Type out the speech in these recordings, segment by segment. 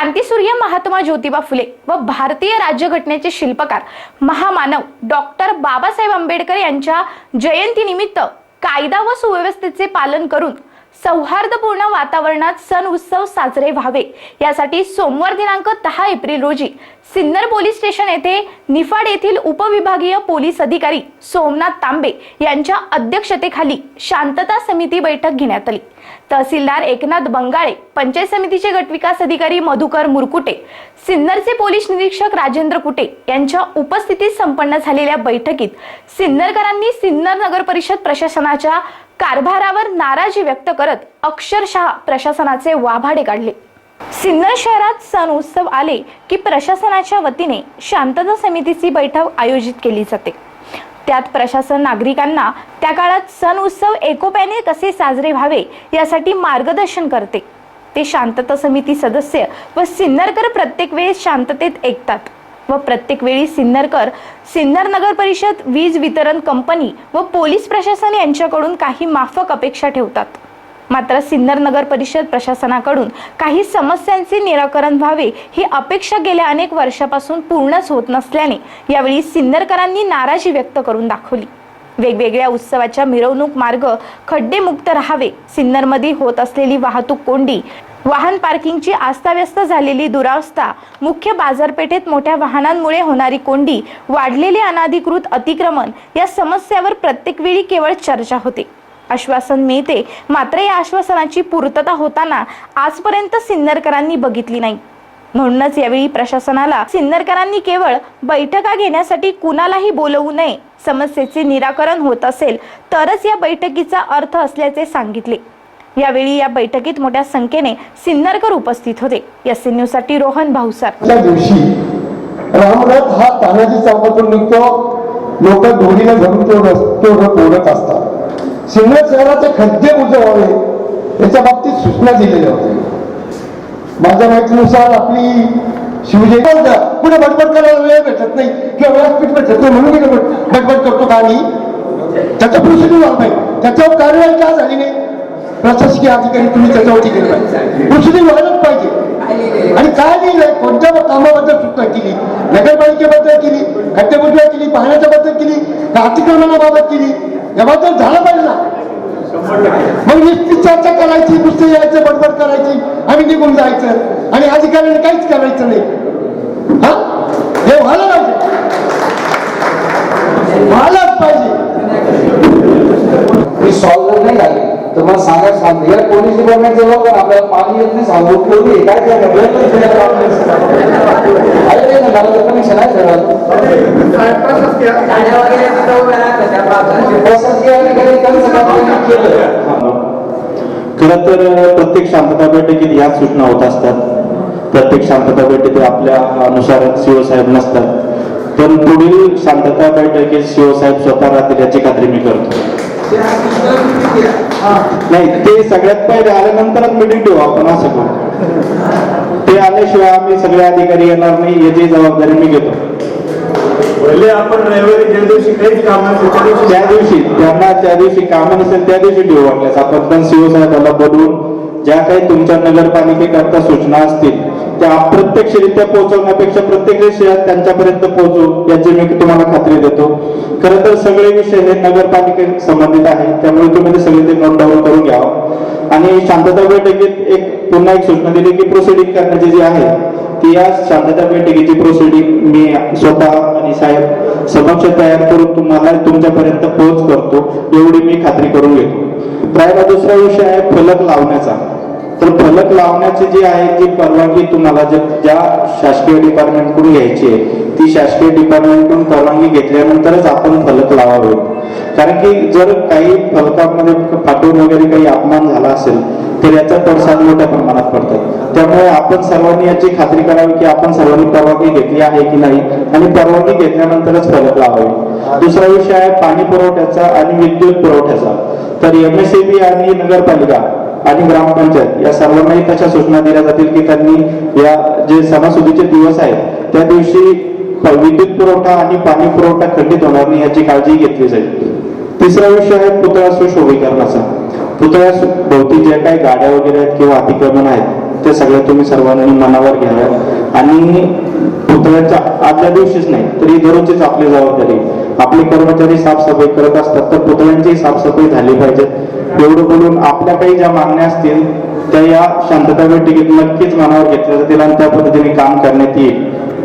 क्रांतीसूर्य महात्मा ज्योतिबा फुले व भारतीय राज्यघटनेचे शिल्पकार महामानव डॉक्टर बाबासाहेब आंबेडकर यांच्या जयंतीनिमित्त कायदा व सुव्यवस्थेचे पालन करून सौहार्दपूर्ण वातावरणात सण उत्सव साजरे व्हावे. यासाठी सोमवार दिनांक दहा एप्रिल रोजी सिन्नर पोलीस स्टेशन येथे निफाड येथील उपविभागीय पोलीस अधिकारी सोमनाथ तांबे यांच्या अध्यक्षतेखाली शांतता समिती बैठक घेण्यात आली. तहसीलदार एकनाथ बंगाळे पंचायत समितीचे गटविकास अधिकारी मधुकर मुरकुटे सिन्नरचे पोलीस निरीक्षक राजेंद्र कुटे यांच्या उपस्थितीत संपन्न झालेल्या बैठकीत सिन्नरकरांनी सिन्नर नगर परिषद प्रशासनाच्या कारभारावर नाराजी व्यक्त करत अक्षरशः प्रशासनाचे वाभाडे काढले. सिन्नर शहरात सण उत्सव आले की प्रशासनाच्या वतीने शांतता समितीची बैठक आयोजित केली जाते. त्यात प्रशासन नागरिकांना त्या काळात सण उत्सव एकोप्याने कसे साजरे व्हावे यासाठी मार्गदर्शन करते. ते शांतता समिती सदस्य व सिन्नरकर प्रत्येक वेळेस शांततेत ऐकतात व प्रत्येक वेळी सिन्नरकर सिन्नर नगर परिषद वीज वितरण कंपनी व पोलीस प्रशासन यांच्याकडून काही माफक अपेक्षा ठेवतात. मात्र सिन्नर नगर परिषद प्रशासनाकडून काही समस्यांचे निराकरण व्हावे ही अपेक्षा गेल्या अनेक वर्षापासून पूर्णच होत नसल्याने यावेळी सिन्नरकरांनी नाराजी व्यक्त करून दाखवली. वेगवेगळ्या उत्सवाच्या मिरवणूक मार्ग खड्डेमुक्त राहावे सिन्नरमध्ये होत असलेली वाहतूक कोंडी वाहन पार्किंगची आस्ताव्यस्त झालेली दुरावस्था मुख्य बाजारपेठेत मोठ्या वाहनांमुळे होणारी कोंडी वाढलेले अनाधिकृत अतिक्रमण या समस्यावर प्रत्येक वेळी केवळ चर्चा होते. आश्वासन मिळते मात्र या आश्वासनाची पूर्तता होताना आजपर्यंत सिन्नरकरांनी बघितली नाही. म्हणूनच यावेळी प्रशासनाला सिन्नरकरांनी केवळ बैठका घेण्यासाठी कुणालाही बोलवू नये समस्येचे निराकरण होत असेल तरच या बैठकीचा अर्थ असल्याचे सांगितले. यावेळी या बैठकीत मोठ्या संख्येने सिन्नरकर उपस्थित होते. या न्यूजसाठी रोहन भाऊसार. त्या दिवशी रामरथ हा तानाजी चौकातून निघतो. लोक दोरीला धरून तो रस्तो ओढत असतात. सिन्नर शहराचे खड्डे बुजवावे याच्या बाबतीत सूचना दिलेल्या होत्या. माझ्या माहितीनुसार आपली शिवजय हो, पुढे बडबड करायला वेळ भेटत नाही. किंवा व्यासपीठ भेटत नाही म्हणून मी बडबड करतो का आणि त्याचं प्रोसिड्यूर झालं पाहिजे त्याच्यावर कार्यवाही का झाली नाही? प्रशासकीय अधिकारी तुम्ही त्याच्यावरती गेले पाहिजे दुसरी व्हायलाच पाहिजे. आणि काय लिहिलंय कोणत्या कामाबद्दल सूचना केली? नगरपालिकेबद्दल केली? खड्डेबुजवा केली? पाहण्याच्या बद्दल केली? का अतिक्रमणाबाबत केली? याबद्दल झालं पाहिजे ना. मग नुसती चर्चा करायची नुसते यायचं बडबड करायची आणि निघून जायचं. आणि अधिकाऱ्याने काहीच करायचं नाही. हा? हे व्हायला पाहिजे. व्हायलाच पाहिजे. ही सॉल्व्ह नाही झाली. तर मला सांगायला सांगतो या पोलीस डिपार्टमेंट जवळ आपल्याला पाणी येत नाही सांगून ठेवली काय काय अरे मला तर कनेक्शन आहे सर केलं खरं तर प्रत्येक शांतता बैठकीत याच सूचना होत असतात. प्रत्येक शांतता बैठकीत आपल्या अनुसार सीओ साहेब नसतात. पण पुढील शांतता बैठकीत सीओ साहेब स्वतः राहतील याची खात्री मी करतो. नाही ते सगळ्यात पहिले आल्यानंतरच मिटिंग ठेवू आपण असं करू. ते आल्याशिवाय आम्ही सगळे अधिकारी येणार नाही याची जबाबदारी मी घेतो. पहिले आपण रविवारी ज्या दिवशी काहीच काम नसेल त्या दिवशी त्या दिवशी त्यांना त्या दिवशी कामं नसेल त्या दिवशी ठेवू वाटल्यास आपण पण सीओ साहेबांना बोलवून ज्या काही तुमच्या नगरपालिकेकरता सूचना असतील त्या अप्रत्यक्षरित्या पोहोचवण्यापेक्षा प्रत्येक विषयात त्यांच्यापर्यंत पोहोचू याची मी तुम्हाला खात्री देतो. खरं तर सगळे विषय हे नगरपालिके संबंधित आहे त्यामुळे तुम्ही ते सगळे ते नोट डाऊन करून घ्यावं आणि शांतता बैठकीत एक पुन्हा एक सूचना दिली की प्रोसिडिंग करण्याची जी आहे ती या शांतता बैठकीची प्रोसिडिंग मी स्वतः आणि साहेब समक्ष तयार करून तुम्हाला तुमच्यापर्यंत पोहोच करतो एवढी मी खात्री करून घेतो. राहिला दुसरा विषय आहे फलक लावण्याचा. तर फलक लावण्याची जे आहे ती परवानगी तुम्हाला जे ज्या शासकीय डिपार्टमेंटकडून घ्यायची आहे ती शासकीय डिपार्टमेंटकडून परवानगी घेतल्यानंतरच आपण फलक लावावे. कारण की जर काही फलकामध्ये फाटून वगैरे काही अपमान झाला असेल तर याचा पडसाद मोठ्या प्रमाणात पडतो. त्यामुळे आपण सर्वांनी याची खात्री करावी की आपण सर्वांनी परवानगी घेतली आहे की नाही आणि परवानगी घेतल्यानंतरच फलक लावावे. दुसरा विषय आहे पाणी पुरवठ्याचा आणि विद्युत पुरवठ्याचा. तर एमएसएबी आणि नगरपालिका आणि ग्रामपंचायत या सर्वांनाही तशा सूचना दिल्या जातील की त्यांनी या जे सणासुदीचे दिवस आहेत त्या दिवशी विद्युत पुरवठा आणि पाणी पुरवठा खंडित होणार नाही याची काळजी घेतली जाईल. तिसरा विषय आहे पुतळा सुशोभीकरणाचा. पुतळ्या भोवती ज्या काही गाड्या वगैरे आहेत किंवा अतिक्रमण आहेत ते सगळ्या तुम्ही सर्वांनी मनावर घ्याव्या आणि पुतळ्याच्या आदल्या दिवशीच नाही तरी दररोजचीच आपली जबाबदारी. आपले कर्मचारी साफसफाई करत असतात तर पुतळ्यांची साफसफाई झाली पाहिजे. एवढं बोलून आपल्या काही ज्या मागण्या असतील त्या या शांतता बैठकीत नक्कीच मनावर घेतल्या जातील आणि त्या पद्धतीने काम करण्यात येईल.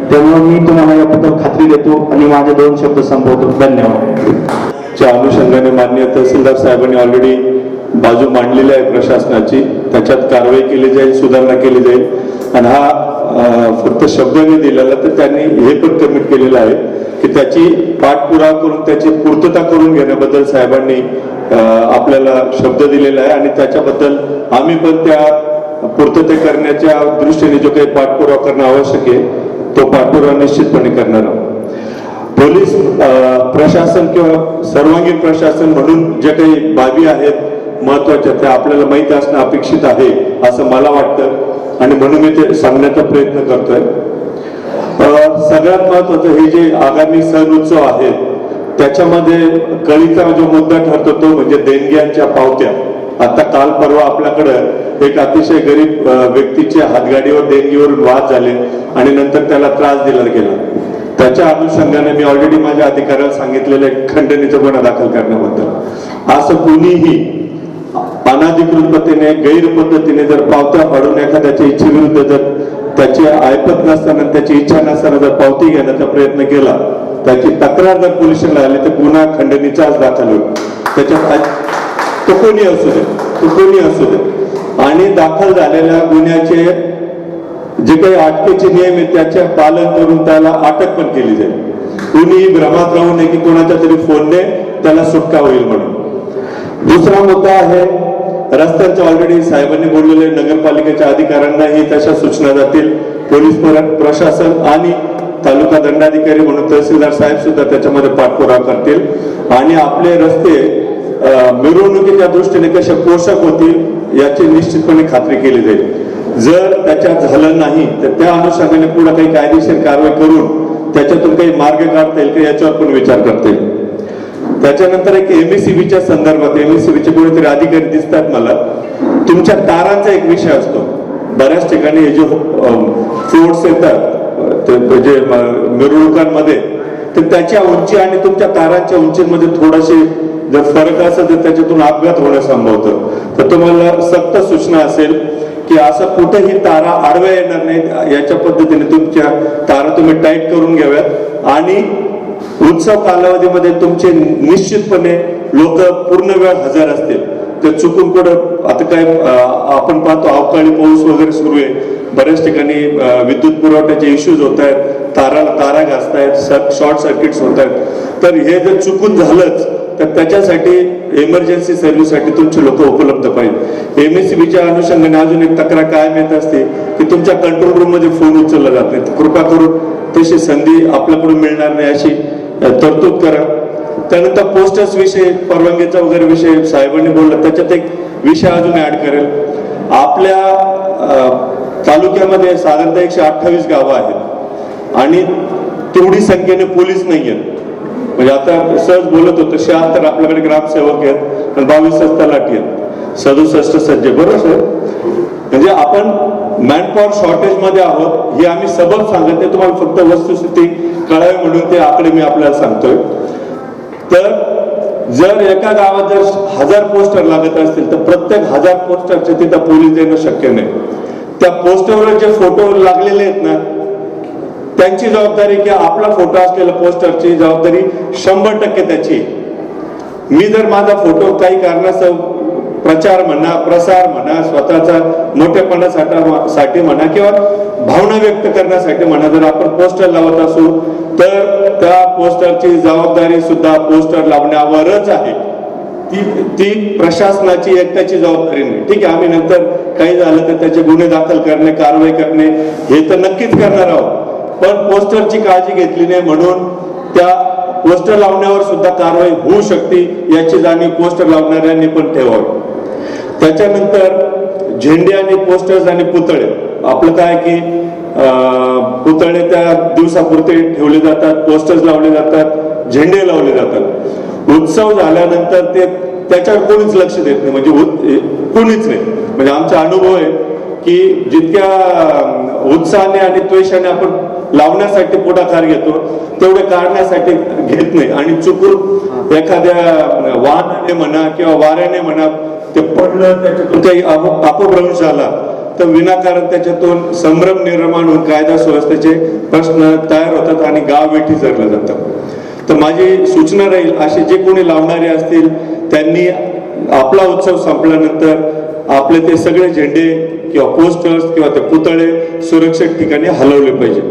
त्यामुळे मी तुम्हाला याबद्दल खात्री देतो आणि माझे दोन शब्द संपवतो. धन्यवाद. च्या अनुषंगाने मान्य तहसीलदार साहेबांनी ऑलरेडी बाजू मांडलेली आहे प्रशासनाची त्याच्यात कारवाई केली जाईल सुधारणा केली जाईल. आणि हा फक्त शब्दाने दिलेला तर त्यांनी हे पण कमिट केलेलं आहे की त्याची पाठपुरावा करून त्याची पूर्तता करून घेण्याबद्दल साहेबांनी आपल्याला शब्द दिलेला आहे. आणि त्याच्याबद्दल आम्ही पण त्या पूर्तते करण्याच्या दृष्टीने जो काही पाठपुरावा करणं आवश्यक आहे तो पाठपुरावा निश्चितपणे करणार आहोत. पोलीस प्रशासन किंवा सर्वांगीण प्रशासन म्हणून जे काही बाबी आहेत महत्त्वाच्या त्या आपल्याला माहिती असणं अपेक्षित आहे असं मला वाटतं. आणि म्हणून मी ते सांगण्याचा प्रयत्न करतोय. सगळ्यात महत्वाचं हे जे आगामी सण उत्सव आहेत त्याच्यामध्ये कळीचा जो मुद्दा ठरतो तो म्हणजे देणग्यांच्या पावत्या. आता काल परवा आपल्याकडं एक अतिशय गरीब व्यक्तीचे हातगाडीवर देणगीवरून वाद झाले आणि नंतर त्याला त्रास दिला गेला. त्याच्या अनुषंगाने मी ऑलरेडी माझ्या अधिकाऱ्याला सांगितलेलं खंडणीचा गुन्हा दाखल करण्याबद्दल. असं कुणीही अनाधिकृत पद्धतीने गैर पद्धतीने जर पावत्या फाडून एखाद्याच्या इच्छेविरुद्ध जर त्याची ऐपत नसताना त्याची इच्छा नसताना जर पावती घेण्याचा प्रयत्न केला त्याची तक्रार जर पोलिसांना आली तर गुन्हा खंडणीचाच दाखल होईल. त्याच्यात तो कोणी असू दे तो कोणी असू दे. आणि दाखल झालेल्या गुन्ह्याचे जे काही अटकेचे नियम आहेत त्याचे पालन करून त्याला अटक पण केली जाईल. कुणीही भ्रमात राहू नये की कोणाच्या तरी फोनने त्याला सुटका होईल म्हणून. दुसरा मुद्दा आहे रस्त्यांचं ऑलरेडी साहेबांनी बोललेले नगरपालिकेच्या अधिकाऱ्यांनाही तशा सूचना जातील. पोलीस प्रशासन आणि तालुका दंडाधिकारी म्हणून तहसीलदार साहेब सुद्धा त्याच्यामध्ये पाठपुरावा करतील. आणि आपले रस्ते मिरवणुकीच्या दृष्टीने कसे पोषक होतील याची निश्चितपणे खात्री केली जाईल. जर त्याच्यात झालं नाही तर त्या अनुषंगाने पुढे काही कायदेशीर कारवाई करून त्याच्यातून काही मार्ग काढता येईल का याच्यावर पण विचार करता येईल. त्याच्यानंतर एक एमएससीबीच्या संदर्भात एमएससीबीचे कोणीतरी अधिकारी दिसतात मला. तुमच्या तारांचा एक विषय असतो. बऱ्याच ठिकाणी हे जे फोर्ट्स येतात जे मिरवणुकांमध्ये तर त्याच्या उंची आणि तुमच्या तारांच्या उंचीमध्ये थोडासे जर फरक असेल तर त्याच्यातून अपघात होणं संभवतं. तर तुम्हाला सक्त सूचना असेल की असं कुठेही तारा आडव्या येणार नाहीत. याच्या पद्धतीने तुमच्या तारा तुम्ही टाईट करून घ्याव्यात. आणि उत्सव कालावधीमध्ये तुमचे निश्चितपणे लोक पूर्ण वेळ हजर असतील. तर चुकून कुठं आता काय आपण पाहतो अवकाळी पाऊस वगैरे सुरू आहे. बऱ्याच ठिकाणी विद्युत पुरवठ्याचे इश्यूज होत आहेत. तारा तारा घासतायत शॉर्ट सर्किट्स होत आहेत. तर हे जर चुकून झालंच तर त्याच्यासाठी इमर्जन्सी सर्व्हिससाठी तुमचे लोक उपलब्ध पाहिजे. एमएससीबीच्या अनुषंगाने अजून एक तक्रार कायम येत असते की तुमच्या कंट्रोल रूममध्ये फोन उचलला जात नाही. कृपा करून तशी संधी आपल्याकडून मिळणार नाही अशी तरतूद करा. त्यानंतर पोस्टर्स विषय परवानगीचा वगैरे विषय साहेबांनी बोलला त्याच्यात एक विषय अजून ऍड करेल. आपल्या तालुक्यामध्ये साधारणतः एकशे अठ्ठावीस गावं आहेत. आणि तेवढी संख्येने पोलीस नाही आहेत म्हणजे आता सहज बोलत होतो शहात्तर आपल्याकडे ग्रामसेवक आहेत बावीस बावीस लाठी आहेत. सदुसष्ट सज्ज. बरोबर म्हणजे आपण मॅनपॉवर शॉर्टेजमध्ये आहोत हे आम्ही सबब सांगत नाही तुम्हाला फक्त वस्तुस्थिती कळावी म्हणून ते आकडे मी आपल्याला सांगतोय. तर जर एका गावात जर हजार पोस्टर लागत असतील तर प्रत्येक हजार पोस्टरचे तिथं पोलीस देणं शक्य नाही. त्या पोस्टरवर जे फोटो लागलेले आहेत ना त्यांची जबाबदारी की आपला फोटो असलेल्या पोस्टरची जबाबदारी शंभर टक्के त्याची. मी जर माझा फोटो काही कारणास्तव प्रचार म्हणा प्रसार म्हणा स्वतःचा मोठेपणासाठी साठी म्हणा किंवा भावना व्यक्त करण्यासाठी म्हणा जर आपण पोस्टर लावत असू तर त्या पोस्टरची जबाबदारी सुद्धा पोस्टर लावण्यावरच आहे. ती ती प्रशासनाची एकट्याची जबाबदारी नाही. ठीक आहे आम्ही नंतर काही झालं तर त्याचे गुन्हे दाखल करणे कारवाई करणे हे तर नक्कीच करणार आहोत. पण पोस्टरची काळजी घेतली नाही म्हणून त्या पोस्टर लावण्यावर सुद्धा कारवाई होऊ शकते याची जाणीव पोस्टर लावणाऱ्यांनी पण ठेवावी. त्याच्यानंतर झेंडे आणि पोस्टर्स आणि पुतळे. आपलं काय की पुतळे त्या दिवसापुरते ठेवले जातात पोस्टर्स लावले जातात झेंडे लावले जातात. उत्सव झाल्यानंतर ते त्याच्यावर कोणीच लक्ष देत नाही. म्हणजे कोणीच नाही. म्हणजे आमचा अनुभव आहे की जितक्या उत्साहाने आणि त्वेषाने आपण लावण्यासाठी पुढाकार घेतो तेवढे काढण्यासाठी घेत नाही. आणि चुकून एखाद्या वाहनाने म्हणा किंवा वाऱ्याने म्हणा ते पडलं त्याच्यातून काही अपभ्रंश आला तर विनाकारण त्याच्यातून संभ्रम निर्माण होऊन कायदा सुव्यवस्थेचे प्रश्न तयार होतात आणि गाव वेठी जगलं जातं. तर माझी सूचना राहील असे जे कोणी लावणारे असतील त्यांनी आपला उत्सव संपल्यानंतर आपले ते सगळे झेंडे किंवा पोस्टर्स किंवा ते पुतळे सुरक्षित ठिकाणी हलवले पाहिजे.